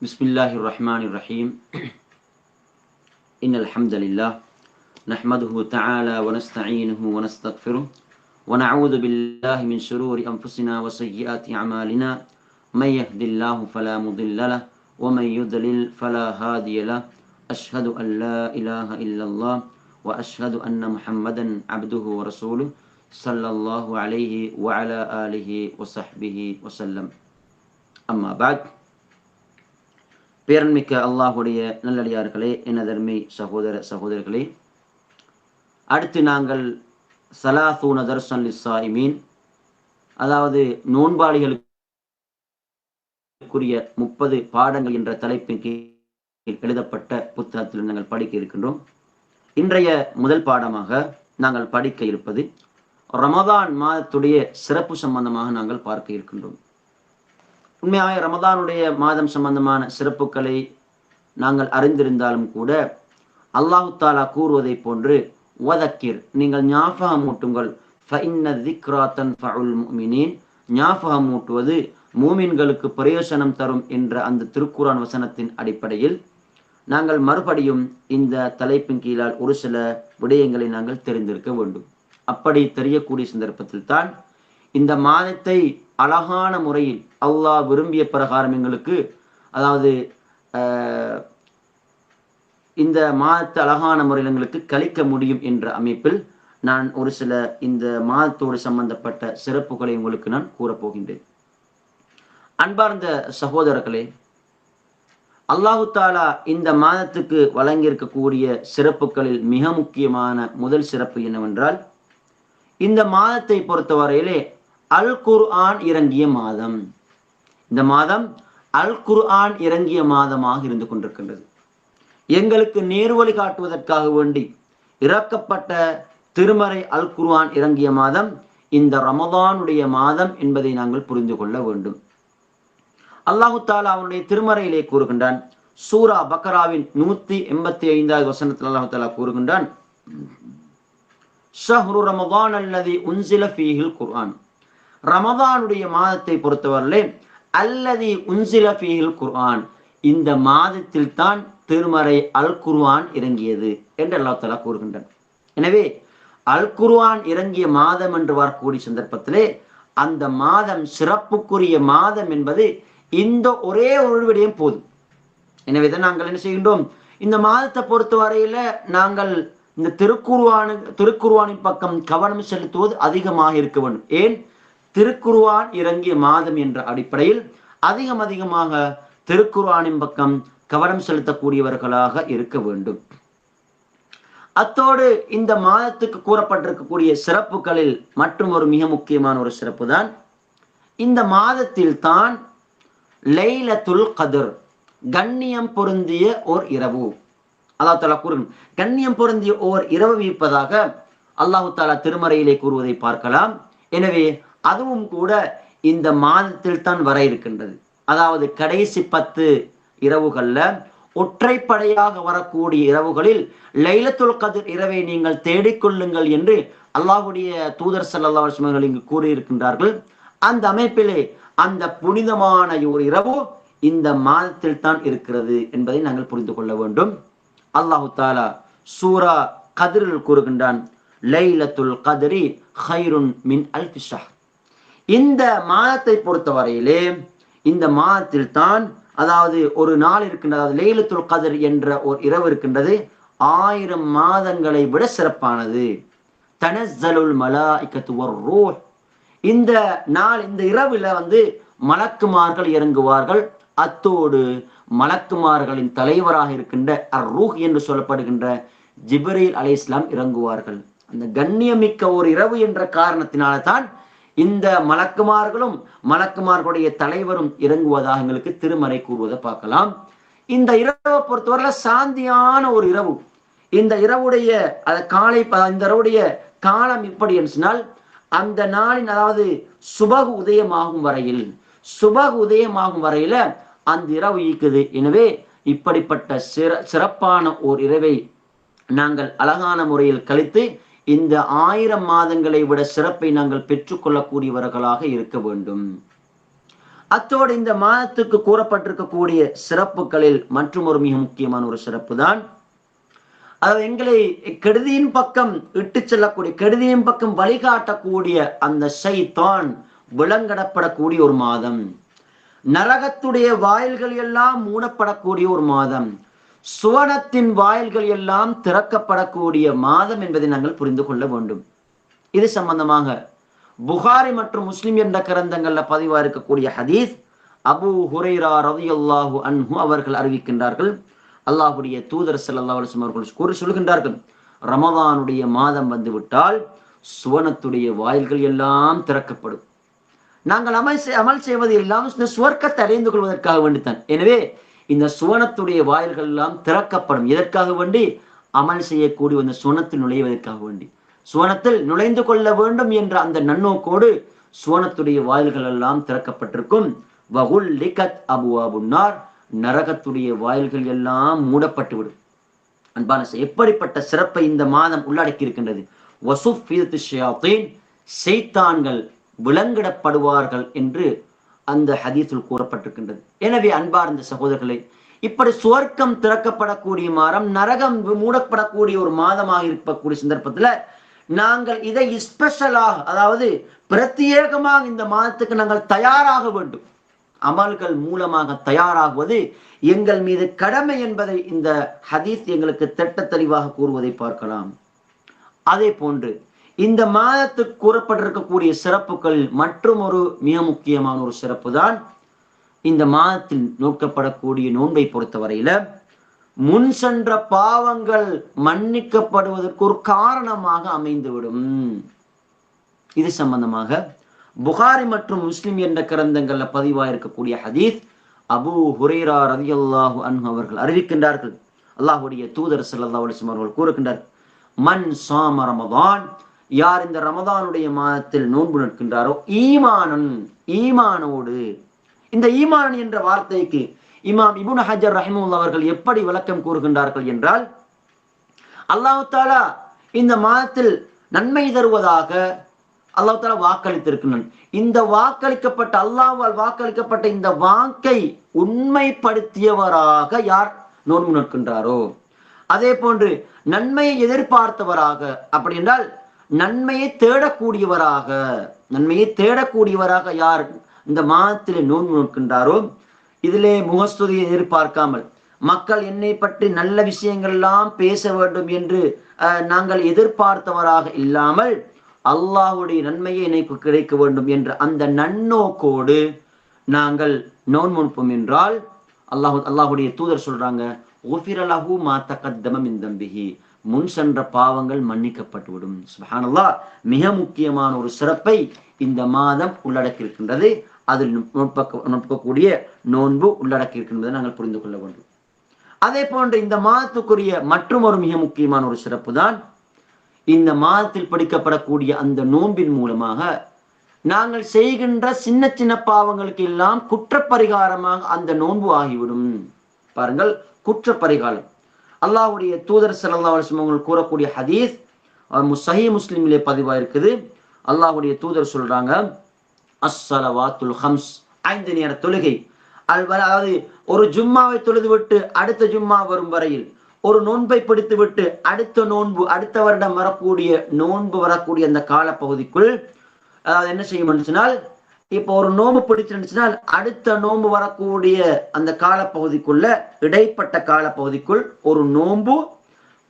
بسم الله الرحمن الرحيم. إن الحمد لله نحمده تعالى ونستعينه ونستغفره ونعوذ بالله من شرور أنفسنا وسيئات أعمالنا. من يهد الله فلا مضل له ومن يضلل فلا هادي له. أشهد أن لا إله إلا الله وأشهد أن محمدا عبده ورسوله صلى الله عليه وعلى آله وصحبه وسلم. أما بعد பேரன்மிக்க அல்லாஹுடைய நல்லடியார்களே எனதர்மை சகோதர சகோதரர்களே அடுத்து நாங்கள் சலாசூன தர்சன் லிசாயிமீன் அதாவது நோன்பாளிகளுக்குரிய முப்பது பாடங்கள் என்ற தலைப்பின் கீழ் எழுதப்பட்ட புத்தகத்தில் நாங்கள் படிக்க இருக்கின்றோம். இன்றைய முதல் பாடமாக நாங்கள் படிக்க இருப்பது ரமதான் மாதத்துடைய சிறப்பு சம்பந்தமாக நாங்கள் பார்க்க இருக்கின்றோம். உண்மையாக ரமதானுடைய மாதம் சம்பந்தமான சிறப்புகளை நாங்கள் அறிந்திருந்தாலும் கூட அல்லாஹு தாலா கூறுவதை போன்று வதக்கிர் நீங்கள் ஞாபகம் மூட்டுங்கள் ஞாபகம் மூட்டுவது மூமின்களுக்கு பிரயோசனம் தரும் என்ற அந்த திருக்குரான் வசனத்தின் அடிப்படையில் நாங்கள் மறுபடியும் இந்த தலைப்பின் கீழால் ஒரு சில விடயங்களை நாங்கள் தெரிந்திருக்க வேண்டும். அப்படி தெரியக்கூடிய சந்தர்ப்பத்தில் தான் இந்த மாதத்தை அழகான முறையில் அல்லாஹ் விரும்பிய பிரகாரம் எங்களுக்கு அதாவது இந்த மாதத்தை அழகான முறையில் எங்களுக்கு கழிக்க முடியும் என்ற அமைப்பில் நான் ஒரு சில இந்த மாதத்தோடு சம்பந்தப்பட்ட சிறப்புகளை உங்களுக்கு நான் கூறப்போகின்றேன் அன்பார்ந்த சகோதரர்களே அல்லாஹு தாலா இந்த மாதத்துக்கு வழங்கியிருக்கக்கூடிய சிறப்புகளில் மிக முக்கியமான முதல் சிறப்பு என்னவென்றால் இந்த மாதத்தை பொறுத்தவரையிலே அல் குர்ஆன் இறங்கிய மாதம். இந்த மாதம் அல் குர்ஆன் இறங்கிய மாதமாக இருந்து கொண்டிருக்கின்றது. எங்களுக்கு நேர்வழி காட்டுவதற்காக வேண்டி இறக்கப்பட்ட திருமறை அல் குர்ஆன் இறங்கிய மாதம் இந்த ரமதானுடைய மாதம் என்பதை நாங்கள் புரிந்து கொள்ள வேண்டும். அல்லாஹு தாலா அவனுடைய திருமறையிலே கூறுகின்றான் சூரா பக்கராவின் நூத்தி எண்பத்தி ஐந்தாவது வசனத்தில் அல்லாஹு தாலா கூறுகின்றான் ஷஹ்ரு ரமதான் அல்லது உன்சில ஃபீஹில் குர்ஆன். ரமதானுடைய மாதத்தை பொறுத்தவரையிலே அல்லதி உன்சில குர்ஆன். இந்த மாதத்தில் தான் திருமறை அல் குர்ஆன் இறங்கியது என்று அல்லா தலா கூறுகின்றான். எனவே அல் குர்ஆன் இறங்கிய மாதம் என்று வரக்கூடிய சந்தர்ப்பத்திலே அந்த மாதம் சிறப்புக்குரிய மாதம் என்பது இந்த ஒரே ஒரு விடயம் போதும். எனவே தான் நாங்கள் என்ன செய்கின்றோம்? இந்த மாதத்தை பொறுத்த வரையில நாங்கள் இந்த திருக்குருவானு திருக்குருவானின் பக்கம் கவனம் செலுத்துவது அதிகமாக இருக்க வேண்டும். ஏன்? திருக்குருவான் இறங்கிய மாதம் என்ற அடிப்படையில் அதிகம் அதிகமாக திருக்குருவானின் பக்கம் கவனம் செலுத்தக்கூடியவர்களாக இருக்க வேண்டும். அத்தோடு இந்த மாதத்துக்கு கூறப்பட்டிருக்கக்கூடிய சிறப்புகளில் மற்றும் ஒரு மிக முக்கியமான ஒரு சிறப்பு தான் இந்த மாதத்தில் தான் லைலத்துல் கதிர் கண்ணியம் பொருந்திய ஓர் இரவு. அல்லாஹ் தாலா கூறும் கண்ணியம் பொருந்திய ஓர் இரவு இருப்பதாக அல்லாஹு தாலா திருமறையிலே கூறுவதை பார்க்கலாம். எனவே அதுவும் கூட இந்த மாதத்தில் தான் வர இருக்கின்றது. அதாவது கடைசி பத்து இரவுகளில் ஒற்றைப்படையாக வரக்கூடிய இரவுகளில் லைலத்துல் கதிர் இரவை நீங்கள் தேடிக்கொள்ளுங்கள் என்று அல்லாஹுடைய தூதர் சல்லா அவர்கள் இங்கு கூறியிருக்கின்றார்கள். அந்த அமைப்பிலே அந்த புனிதமான ஒரு இரவு இந்த மாதத்தில் தான் இருக்கிறது என்பதை நாங்கள் புரிந்து கொள்ள வேண்டும். அல்லாஹு தாலா சூரா கதிரில் கூறுகின்றான் லைலத்துல் கதிரி ஹைருன் மின் அல் இந்த மாதத்தை பொறுத்தவரையிலே இந்த மாதத்தில் தான் அதாவது ஒரு நாள் இருக்கின்றது அதாவது லைலத்துல் கதிர் என்ற ஒரு இரவு இருக்கின்றது ஆயிரம் மாதங்களை விட சிறப்பானது. தனசலுல் மலாய்க்கத்து இக்கத்துவர் ரூஹ். இந்த நாள் இந்த இரவுல வந்து மலக்குமார்கள் இறங்குவார்கள். அத்தோடு மலக்குமார்களின் தலைவராக இருக்கின்ற அர் ரூஹ் என்று சொல்லப்படுகின்ற ஜிப்ரீல் அலை இஸ்லாம் இறங்குவார்கள். அந்த கண்ணியமிக்க ஒரு இரவு என்ற காரணத்தினால தான் இந்த மலக்குமார்களும் மலக்குமார்களுடைய தலைவரும் இறங்குவதாக எங்களுக்கு திருமறை கூறுவதை பார்க்கலாம். இந்த இரவை பொறுத்தவரை சாந்தியான ஒரு இரவு. இந்த இரவுடைய அந்த காலை இந்த இரவுடைய காலம் இப்படி என்று சொன்னால் அந்த நாளின் அதாவது சுபகு உதயமாகும் வரையில் சுபகு உதயமாகும் வரையில அந்த இரவு ஈக்குது எனவே இப்படிப்பட்ட சிற சிறப்பான ஓர் இரவை நாங்கள் அழகான முறையில் கழித்து இந்த ஆயிரம் மாதங்களை விட சிறப்பை நாங்கள் பெற்றுக்கொள்ளக்கூடியவர்களாக இருக்க வேண்டும். அத்தோடு இந்த மாதத்துக்கு கூறப்பட்டிருக்கக்கூடிய சிறப்புகளில் மற்றும் ஒரு மிக முக்கியமான ஒரு சிறப்பு தான் அதாவது எங்களை கெடுதியின் பக்கம் இட்டு செல்லக்கூடிய கெடுதியின் பக்கம் வழிகாட்டக்கூடிய அந்த சைத்தான் விலங்கடப்படக்கூடிய ஒரு மாதம். நரகத்துடைய வாயில்கள் எல்லாம் மூடப்படக்கூடிய ஒரு மாதம். சுவனத்தின் வாயில்கள் எல்லாம் திறக்கப்படக்கூடிய மாதம் என்பதை நாங்கள் புரிந்து கொள்ள வேண்டும். இது சம்பந்தமாக புகாரி மற்றும் முஸ்லிம் என்ற கிரந்தங்கள்ல பதிவா இருக்கக்கூடிய ஹதீஸ் அபு ஹுரைரா ரவியல்லாஹு அன்ஹு அவர்கள் அறிவிக்கின்றார்கள். அல்லாஹுடைய தூதர் ஸல்லல்லாஹு அலைஹி அவர்கள் கூறி சொல்கின்றார்கள் ரமதானுடைய மாதம் வந்துவிட்டால் சுவனத்துடைய வாயில்கள் எல்லாம் திறக்கப்படும். நாங்கள் அமல் அமல் செய்வது எல்லாம் சுவர்க்கத்தை அறிந்து கொள்வதற்காக வேண்டித்தான். எனவே இந்த சுவனத்துடைய வாயில்கள் எல்லாம் திறக்கப்படும். எதற்காக வேண்டி? அமல் செய்யக்கூடிய அந்த சுவனத்தில் நுழைவதற்காக வேண்டி. சுவனத்தில் நுழைந்து கொள்ள வேண்டும் என்ற அந்த நன்னோக்கோடு சுவனத்துடைய வாயில்கள் எல்லாம் திறக்கப்பட்டிருக்கும். வகுல் லிகத் அபுவாபுன்னார். நரகத்துடைய வாயில்கள் எல்லாம் மூடப்பட்டுவிடும். அன்பான எப்படிப்பட்ட சிறப்பை இந்த மாதம் உள்ளடக்கி இருக்கின்றது வசுஃபியத்து ஷயாத்தீன் செய்தான்கள் விலங்கிடப்படுவார்கள் என்று அந்த ஹதீஸில் கூறப்பட்டிருக்கின்றது. எனவே அன்பார்ந்த சகோதரர்களே இப்படி சுவர்க்கம் திறக்கப்படக்கூடிய மாதம் நரகம் மூடப்படக்கூடிய ஒரு மாதமாக இருக்கக்கூடிய சந்தர்ப்பத்துல நாங்கள் இதை ஸ்பெஷலாக அதாவது பிரத்யேகமாக இந்த மாதத்துக்கு நாங்கள் தயாராக வேண்டும். அமல்கள் மூலமாக தயாராகுவது எங்கள் மீது கடமை என்பதை இந்த ஹதீஸ் எங்களுக்கு திட்ட தெளிவாக கூறுவதை பார்க்கலாம். அதே போன்று இந்த மாதத்துக்கு கூறப்பட்டிருக்கக்கூடிய சிறப்புகள் மற்றும் ஒரு மிக முக்கியமான ஒரு சிறப்பு தான் இந்த மாதத்தில் நோக்கப்படக்கூடிய நோன்பை பொறுத்தவரையில முன் சென்ற பாவங்கள் மன்னிக்கப்படுவதற்கு ஒரு காரணமாக அமைந்துவிடும். இது சம்பந்தமாக புகாரி மற்றும் முஸ்லிம் என்ற கிரந்தங்கள்ல பதிவாக இருக்கக்கூடிய அபு ஹுரேரா ரதி அல்லாஹு அன்ஹு அவர்கள் அறிவிக்கின்றார்கள். அல்லாஹுடைய தூதர் ஸல்லல்லாஹு அலைஹி அவர்கள் கூறுகின்றார். மன் சாம ரமதான் யார் இந்த ரமதானுடைய மாதத்தில் நோன்பு நிற்கின்றாரோ ஈமானன் ஈமானோடு. இந்த ஈமானன் என்ற வார்த்தைக்கு இமாம் இபுன் ஹஜர் ரஹிமுல்லா அவர்கள் எப்படி விளக்கம் கூறுகின்றார்கள் என்றால் அல்லாஹு தாலா இந்த மாதத்தில் நன்மை தருவதாக அல்லாஹு தாலா வாக்களித்திருக்கின்றான். இந்த வாக்களிக்கப்பட்ட அல்லாஹால் வாக்களிக்கப்பட்ட இந்த வாக்கை உண்மைப்படுத்தியவராக யார் நோன்பு நிற்கின்றாரோ அதே போன்று நன்மையை எதிர்பார்த்தவராக அப்படி என்றால் நன்மையை தேடக்கூடியவராக நன்மையை தேடக்கூடியவராக யார் இந்த மாதத்திலே நோன்பு நோக்கின்றாரோ இதிலே முகஸ்துதியை எதிர்பார்க்காமல் மக்கள் என்னை பற்றி நல்ல விஷயங்கள் எல்லாம் பேச வேண்டும் என்று அஹ், நாங்கள் எதிர்பார்த்தவராக இல்லாமல் அல்லாஹ்வுடைய நன்மையை எனக்கு கிடைக்க வேண்டும் என்ற அந்த நன்னோக்கோடு நாங்கள் நோன் முன்போம் என்றால் அல்லாஹ் அல்லாஹுடைய தூதர் சொல்றாங்க "உஃபிரலஹு மா தகத்தம மின் முன் சென்ற பாவங்கள் மன்னிக்கப்பட்டுவிடும். சுபஹானல்லா மிக முக்கியமான ஒரு சிறப்பை இந்த மாதம் உள்ளடக்கி இருக்கின்றது அதில் நுட்பக்க நுட்பக்கூடிய நோன்பு உள்ளடக்கியிருக்கின்றதை நாங்கள் புரிந்து கொள்ள வேண்டும். அதே போன்று இந்த மாதத்துக்குரிய மற்றும் ஒரு மிக முக்கியமான ஒரு சிறப்பு தான் இந்த மாதத்தில் படிக்கப்படக்கூடிய அந்த நோன்பின் மூலமாக நாங்கள் செய்கின்ற சின்ன சின்ன பாவங்களுக்கு எல்லாம் குற்றப்பரிகாரமாக அந்த நோன்பு ஆகிவிடும். பாருங்கள் குற்றப்பரிகாரம். அல்லாஹ்வுடைய தூதர் சல்லா அலைஹி அவர்கள் கூறக்கூடிய ஹதீஸ் சஹி மு- பதிவாக இருக்குது அல்லாஹுடைய தூதர் சொல்றாங்க அஸ்ஸலவாத்துல் ஹம்ஸ் ஐந்து நேர தொழுகை. அதாவது ஒரு ஜும்மாவை தொழுதுவிட்டு அடுத்த ஜும்மா வரும் வரையில் ஒரு நோன்பை பிடித்து விட்டு அடுத்த நோன்பு அடுத்த வருடம் வரக்கூடிய நோன்பு வரக்கூடிய அந்த காலப்பகுதிக்குள் அதாவது என்ன செய்யும் சொன்னால் இப்போ ஒரு நோன்பு பிடிச்சிருந்துச்சுன்னா அடுத்த நோன்பு வரக்கூடிய அந்த காலப்பகுதிக்குள்ள இடைப்பட்ட காலப்பகுதிக்குள் ஒரு நோம்பு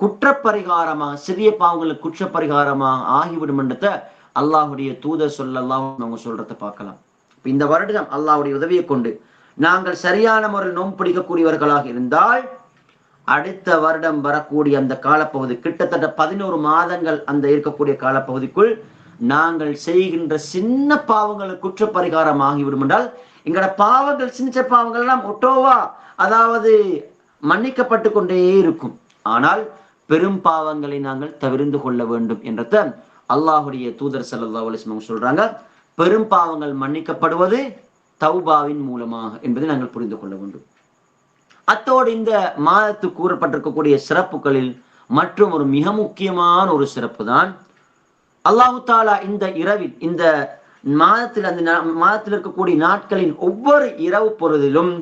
குற்றப்பரிகாரமாக சிறிய பாவங்களுக்கு குற்றப்பரிகாரமாக ஆகிவிடும் என்றதை அல்லாஹுடைய தூத சொல்லலாம் அவங்க சொல்றத பார்க்கலாம். இந்த வருடம் அல்லாஹுடைய உதவியை கொண்டு நாங்கள் சரியான முறையில் நோன்பு பிடிக்கக்கூடியவர்களாக இருந்தால் அடுத்த வருடம் வரக்கூடிய அந்த காலப்பகுதி கிட்டத்தட்ட பதினோரு மாதங்கள் அந்த இருக்கக்கூடிய காலப்பகுதிக்குள் நாங்கள் செய்கின்ற சின்ன பாவங்கள் குற்றப்பரிகாரம் ஆகிவிடும் என்றால் எங்களோட பாவங்கள் சின்ன சின்ன பாவங்கள் எல்லாம் ஒட்டோவா? அதாவது மன்னிக்கப்பட்டு கொண்டே இருக்கும். ஆனால் பெரும் பாவங்களை நாங்கள் தவிர்ந்து கொள்ள வேண்டும் என்றத அல்லாஹுடைய தூதர் சல்லா அலிஸ்மங்க சொல்றாங்க. பெரும் பாவங்கள் மன்னிக்கப்படுவது தௌபாவின் மூலமாக என்பதை நாங்கள் புரிந்து கொள்ள வேண்டும். அத்தோடு இந்த மாதத்துக்கு கூறப்பட்டிருக்கக்கூடிய சிறப்புகளில் மற்றும் ஒரு மிக முக்கியமான ஒரு சிறப்பு தான் அல்லாஹு தாலா இந்த இரவில் இந்த மாதத்தில் அந்த மாதத்தில் இருக்கக்கூடிய நாட்களின் ஒவ்வொரு இரவு பொழுதிலும்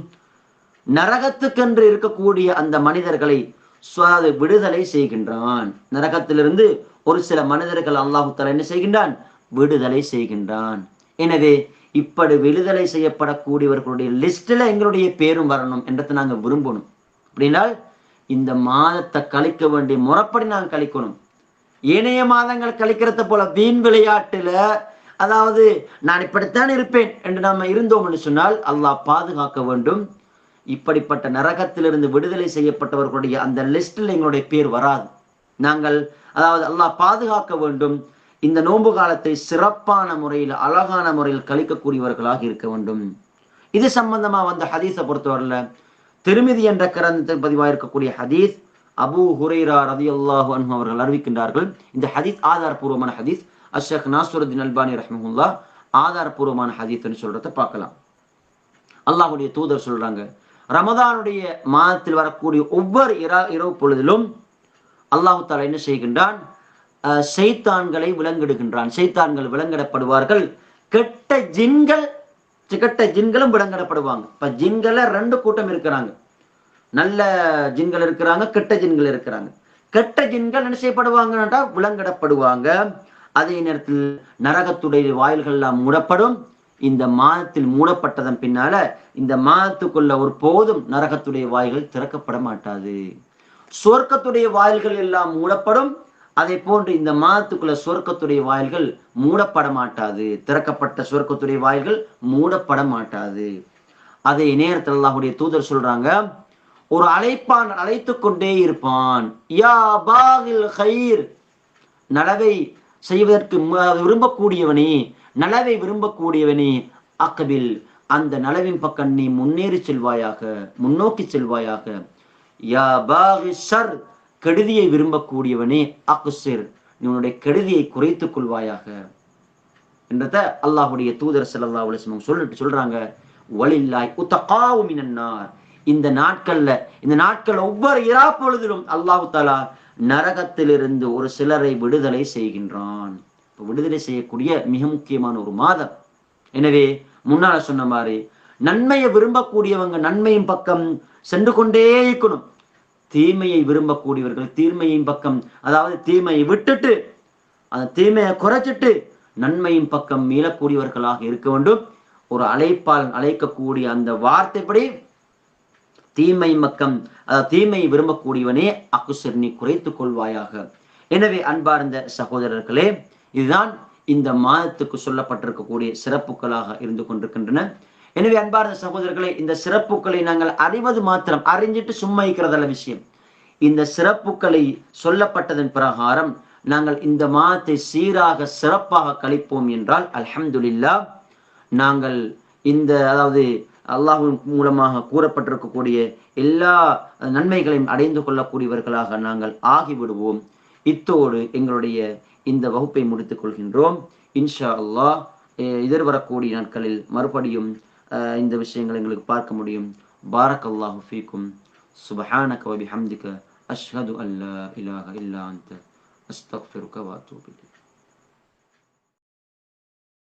நரகத்துக்கென்று இருக்கக்கூடிய அந்த மனிதர்களை விடுதலை செய்கின்றான். நரகத்திலிருந்து ஒரு சில மனிதர்கள் அல்லாஹு தாலா என்ன செய்கின்றான்? விடுதலை செய்கின்றான். எனவே இப்படி விடுதலை செய்யப்படக்கூடியவர்களுடைய லிஸ்டில் எங்களுடைய பேரும் வரணும் என்றதை நாங்கள் விரும்பணும். அப்படின்னால் இந்த மாதத்தை கழிக்க வேண்டிய முறைப்படி நாங்கள் கழிக்கணும். ஏனைய மாதங்கள் கழிக்கிறத போல வீண் விளையாட்டுல அதாவது நான் இப்படித்தான் இருப்பேன் என்று நம்ம இருந்தோம் சொன்னால் அல்லாஹ் பாதுகாக்க வேண்டும். இப்படிப்பட்ட நரகத்திலிருந்து விடுதலை செய்யப்பட்டவர்களுடைய அந்த லிஸ்டில் எங்களுடைய பேர் வராது. நாங்கள் அதாவது அல்லாஹ் பாதுகாக்க வேண்டும். இந்த நோன்பு காலத்தை சிறப்பான முறையில் அழகான முறையில் கழிக்கக்கூடியவர்களாக இருக்க வேண்டும். இது சம்பந்தமா வந்த ஹதீஸை பொறுத்தவரையில் திருமிதி என்ற கிரந்தத்தில் பதிவாக இருக்கக்கூடிய ஹதீஸ் அபு ஹுரைரா ரதி அல்லாஹு அன்ஹு அவர்கள் அறிவிக்கின்றார்கள். இந்த ஹதீஸ் ஆதாரபூர்வமான ஹதீஸ். அஷக் நாசுருத்தின் அல்பானி ரஹ்மஹுல்லா ஆதாரபூர்வமான ஹதீஸ்ன்னு சொல்றத பார்க்கலாம். அல்லாஹுடைய தூதர் சொல்றாங்க ரமதானுடைய மாதத்தில் வரக்கூடிய ஒவ்வொரு இரா இரவு பொழுதிலும் அல்லாஹு தாலா என்ன செய்கின்றான்? சைத்தான்களை விலங்கிடுகின்றான். சைத்தான்கள் விலங்கிடப்படுவார்கள். கெட்ட ஜின்கள் கெட்ட ஜின்களும் விலங்கிடப்படுவாங்க. இப்ப ஜின்களை ரெண்டு கூட்டம் இருக்கிறாங்க. நல்ல ஜின்கள் இருக்கிறாங்க கெட்ட ஜின்கள் இருக்கிறாங்க. கெட்ட ஜின்கள் என்ன செய்யப்படுவாங்கன்னா விலங்கிடப்படுவாங்க. அதே நேரத்தில் நரகத்துடைய வாயில்கள் எல்லாம் மூடப்படும். இந்த மாதத்தில் மூடப்பட்டதன் பின்னால இந்த மாதத்துக்குள்ள ஒரு போதும் நரகத்துடைய வாய்கள் திறக்கப்பட மாட்டாது. சொர்க்கத்துடைய வாயில்கள் எல்லாம் மூடப்படும். அதே போன்று இந்த மாதத்துக்குள்ள சொர்க்கத்துடைய வாயில்கள் மூடப்பட மாட்டாது. திறக்கப்பட்ட சொர்க்கத்துடைய வாயில்கள் மூடப்பட மாட்டாது. அதே நேரத்தில் அல்லாஹுடைய தூதர் சொல்றாங்க ஒரு அழைப்பான் அழைத்து கொண்டே இருப்பான். யா பாகில் ஹைர் நலவை செய்வதற்கு விரும்பக்கூடியவனே நலவை விரும்பக்கூடியவனே அக்கபில். அந்த நலவின் பக்கம் நீ முன்னேறி செல்வாயாக முன்னோக்கி செல்வாயாக. யா பாகி ஷர். கெடுதியை விரும்பக்கூடியவனே அக்சிர். நீ உன்னுடைய கெடுதியை குறைத்துக் கொள்வாயாக. என்றத அல்லாஹுடைய தூதர் செல்லல்லா அலிஸ்லம் சொல்லிட்டு சொல்றாங்க. வலில்லாய் உத்தகாவும் மினன்னார் இந்த நாட்கள்ல இந்த நாட்கள் ஒவ்வொரு இரா பொழுதிலும் அல்லாஹு தாலா நரகத்திலிருந்து ஒரு சிலரை விடுதலை செய்கின்றான். விடுதலை செய்யக்கூடிய மிக முக்கியமான ஒரு மாதம். எனவே முன்னால சொன்ன மாதிரி நன்மையை விரும்பக்கூடியவங்க நன்மையின் பக்கம் சென்று கொண்டே இருக்கணும். தீமையை விரும்பக்கூடியவர்கள் தீமையின் பக்கம் அதாவது தீமையை விட்டுட்டு அந்த தீமையை குறைச்சிட்டு நன்மையின் பக்கம் மீளக்கூடியவர்களாக இருக்க வேண்டும். ஒரு அழைப்பால் அழைக்கக்கூடிய அந்த வார்த்தைப்படி தீமை மக்கம் தீமையை விரும்பக்கூடியவனே அக்குசர் நீ குறைத்துக் கொள்வாயாக. எனவே அன்பார்ந்த சகோதரர்களே இதுதான் இந்த மாதத்துக்கு சொல்லப்பட்டிருக்கக்கூடிய சிறப்புகளாக இருந்து கொண்டிருக்கின்றன. எனவே அன்பார்ந்த சகோதரர்களே இந்த சிறப்புகளை நாங்கள் அறிவது மாத்திரம் அறிஞ்சிட்டு சும்மா இருக்கிறதல்ல விஷயம். இந்த சிறப்புகளை சொல்லப்பட்டதன் பிரகாரம் நாங்கள் இந்த மாதத்தை சீராக சிறப்பாக கழிப்போம் என்றால் அல்ஹம்துலில்லா நாங்கள் இந்த அதாவது அல்லாஹின் மூலமாக கூறப்பட்டிருக்கக்கூடிய எல்லா நன்மைகளையும் அடைந்து கொள்ளக்கூடியவர்களாக நாங்கள் ஆகிவிடுவோம். இத்தோடு எங்களுடைய இந்த வகுப்பை முடித்துக் கொள்கின்றோம். இன்ஷா அல்லாஹ் எதிர்வரக்கூடிய நாட்களில் மறுபடியும் இந்த விஷயங்களை எங்களுக்கு பார்க்க முடியும். பாரக் அல்லாஹு ஃபீக்கும். சுபஹானக வபிஹம்திக அஷ்ஹது அல்லா இலாஹ இல்லா அன்த. அஸ்தக்ஃபிருக வாத்தூபு